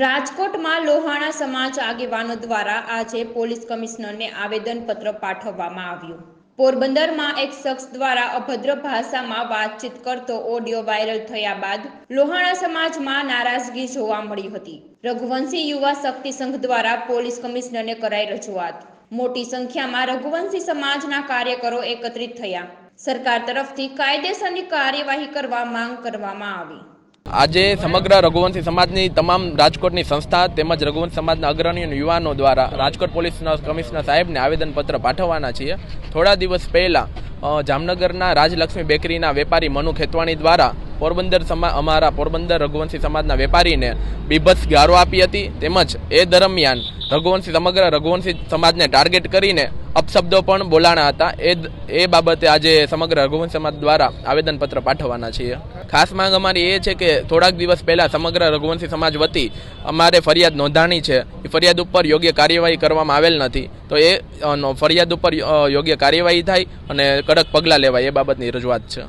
રાજકોટમાં લોહાણા સમાજ આગેવાનો દ્વારા આજે પોલીસ કમિશનરને આવેદનપત્ર પાઠવવામાં આવ્યું. પોરબંદરમાં એક શખ્સ દ્વારા અભદ્ર ભાષામાં વાતચીત કરતો ઓડિયો વાયરલ થયા બાદ લોહાણા સમાજમાં નારાજગી જોવા મળી હતી. રઘુવંશી યુવા શક્તિ સંઘ દ્વારા પોલીસ કમિશનરને કરાઈ રજૂઆત. મોટી સંખ્યામાં રઘુવંશી સમાજના કાર્યકરો એકત્રિત થયા. સરકાર તરફથી કાયદેસરની કાર્યવાહી કરવા માંગ કરવામાં આવી. આજે સમગ્ર રઘુવંશી સમાજની તમામ રાજકોટની સંસ્થા તેમજ રઘુવંશ સમાજના અગ્રણીઓ યુવાનો દ્વારા રાજકોટ પોલીસના કમિશનર સાહેબને આવેદનપત્ર પાઠવવાના છીએ. થોડા દિવસ પહેલાં જામનગરના રાજલક્ષ્મી બેકરીના વેપારી મનુ ખેતવાણી દ્વારા પોરબંદર સમા, અમારા પોરબંદર રઘુવંશી સમાજના વેપારીને બીભત્સ ગારો આપી હતી. તેમજ એ દરમિયાન રઘુવંશી, સમગ્ર રઘુવંશી સમાજને ટાર્ગેટ કરીને અપશબ્દો પણ બોલાણા હતા. એ એ બાબતે આજે સમગ્ર રઘુવંશી સમાજ દ્વારા આવેદનપત્ર પાઠવવાના છીએ. ખાસ માંગ અમારી એ છે કે થોડાક દિવસ પહેલાં સમગ્ર રઘુવંશી સમાજ વતી અમારે ફરિયાદ નોંધાણી છે. એ ફરિયાદ ઉપર યોગ્ય કાર્યવાહી કરવામાં આવેલ નથી. તો એ ફરિયાદ ઉપર યોગ્ય કાર્યવાહી થાય અને કડક પગલાં લેવાય એ બાબતની રજૂઆત છે.